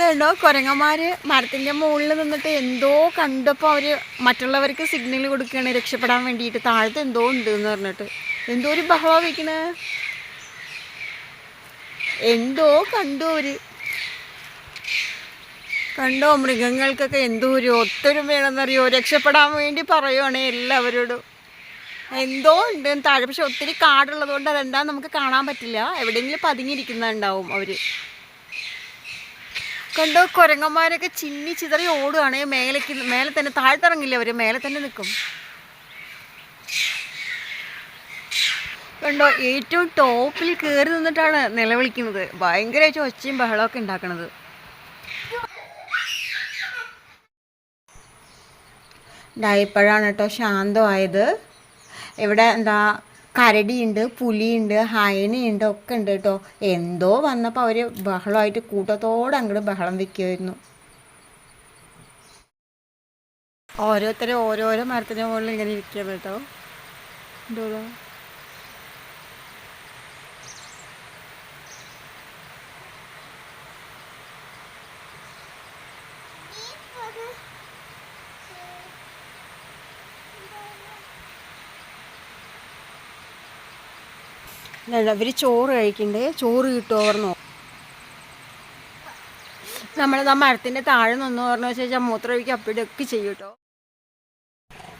അതുണ്ടോ കൊരങ്ങമാര് മരത്തിന്റെ മുകളിൽ നിന്നിട്ട് എന്തോ കണ്ടപ്പോൾ അവർ മറ്റുള്ളവർക്ക് സിഗ്നൽ കൊടുക്കുകയാണ് രക്ഷപ്പെടാൻ വേണ്ടിയിട്ട്. താഴത്ത് എന്തോ ഉണ്ട് എന്ന് പറഞ്ഞിട്ട്. എന്തോ ഒരു ബഹളം വയ്ക്കണേ. എന്തോ കണ്ടു അവർ. കണ്ടോ മൃഗങ്ങൾക്കൊക്കെ എന്തോ ഒരു ഒത്തൊരും വേണമെന്നറിയോ? രക്ഷപ്പെടാൻ വേണ്ടി പറയുവാണ് എല്ലാവരോടും. എന്തോ ഉണ്ട് താഴെ പക്ഷെ ഒത്തിരി കാടുള്ളത് കൊണ്ട് അതെന്താ നമുക്ക് കാണാൻ പറ്റില്ല. എവിടെയെങ്കിലും പതുങ്ങിയിരിക്കുന്നുണ്ടാവും അവർ. കണ്ടോ കുരങ്ങന്മാരൊക്കെ ചിന്നി ചിതറി ഓടുകയാണ് മേലേക്ക് മേലെ തന്നെ താഴ്ത്തിറങ്ങില്ല അവർ? മേലെ തന്നെ നിൽക്കും. കണ്ടോ ഏറ്റവും ടോപ്പിൽ കയറി നിന്നിട്ടാണ് നിലവിളിക്കുന്നത് ഭയങ്കരമായിട്ട് ഒച്ചയും ബഹളമൊക്കെ ഉണ്ടാക്കണത്. ഇപ്പോഴാണ് കേട്ടോ ശാന്തമായത്. ഇവിടെ എന്താ കരടിയുണ്ട് പുലിയുണ്ട് ഹയനയുണ്ട് ഒക്കെ ഉണ്ട് കേട്ടോ. എന്തോ വന്നപ്പോൾ അവർ ബഹളമായിട്ട് കൂട്ടത്തോടെ അങ്ങോട്ട് ബഹളം വെക്കുമായിരുന്നു ഓരോരുത്തരും ഓരോരോ മരത്തിന്റെ മുകളിൽ ഇങ്ങനെ ഇരിക്കുന്നു കേട്ടോ. എന്തോ അവർ ചോറ് കഴിക്കണ്ടേ? ചോറ് കിട്ടുമോ പറഞ്ഞോ നമ്മൾ ആ മരത്തിന്റെ താഴെ നിന്ന് പറഞ്ഞു വെച്ചാൽ മൂത്രമൊഴിക്കുക അപ്പിടൊക്കെ ചെയ്യും കേട്ടോ.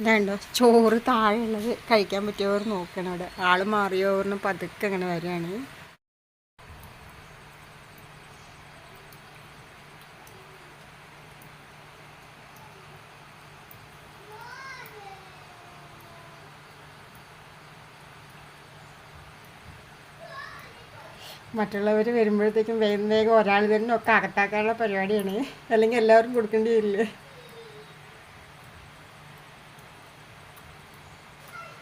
ഇതാണ്ടോ ചോറ് താഴെ ഉള്ളത് കഴിക്കാൻ പറ്റിയവർ അവർ നോക്കണം അവിടെ. ആൾ മാറിയോ പറഞ്ഞു പതുക്കെ അങ്ങനെ വരികയാണ്. മറ്റുള്ളവർ വരുമ്പോഴത്തേക്കും വേഗം വേഗം ഒരാൾ തന്നെ ഒക്കെ അകത്താക്കാനുള്ള പരിപാടിയാണ്. അല്ലെങ്കിൽ എല്ലാവരും കൊടുക്കേണ്ടി വരില്ലേ?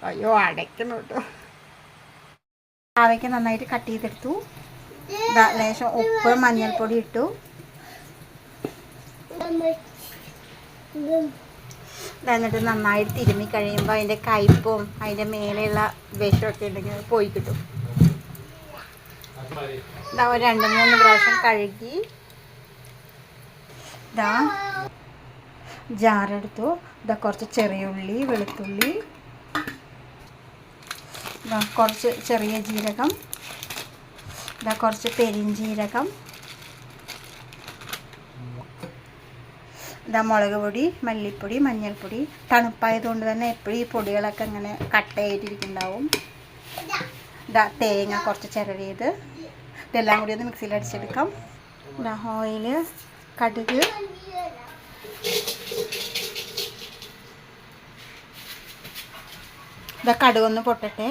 അയ്യോ അടയ്ക്കണം കേട്ടോ. ആവയ്ക്ക് നന്നായിട്ട് കട്ട് ചെയ്തെടുത്തു. ലേശം ഉപ്പ് മഞ്ഞൾപ്പൊടി ഇട്ടു. എന്നിട്ട് നന്നായിട്ട് തിരുമ്മി കഴിയുമ്പോൾ അതിന്റെ കയ്പും അതിന്റെ മേലെയുള്ള വിഷമൊക്കെ ഉണ്ടെങ്കിൽ പോയി കിട്ടും. രണ്ട് മൂന്ന് പ്രാവശ്യം കഴുകി. ഇതാ ജാറെടുത്തു. ഇതാ കുറച്ച് ചെറിയ ഉള്ളി വെളുത്തുള്ളി. ഇതാ കുറച്ച് ചെറിയ ജീരകം. ഇതാ കുറച്ച് പെരിഞ്ജീരകം ഇതാ മുളക് പൊടി മല്ലിപ്പൊടി മഞ്ഞൾപ്പൊടി. തണുപ്പായതുകൊണ്ട് തന്നെ എപ്പോഴും ഈ പൊടികളൊക്കെ ഇങ്ങനെ കട്ടയായിട്ടിരിക്കുന്നുണ്ടാവും. ഇതാ തേങ്ങ കുറച്ച് ചിരവിയത് ഇതെല്ലാം കൂടി ഒന്ന് മിക്സിയിൽ അടിച്ചെടുക്കാം ഓയിൽ കടുക്. ഇതാ കടുക് ഒന്ന് പൊട്ടട്ടെ.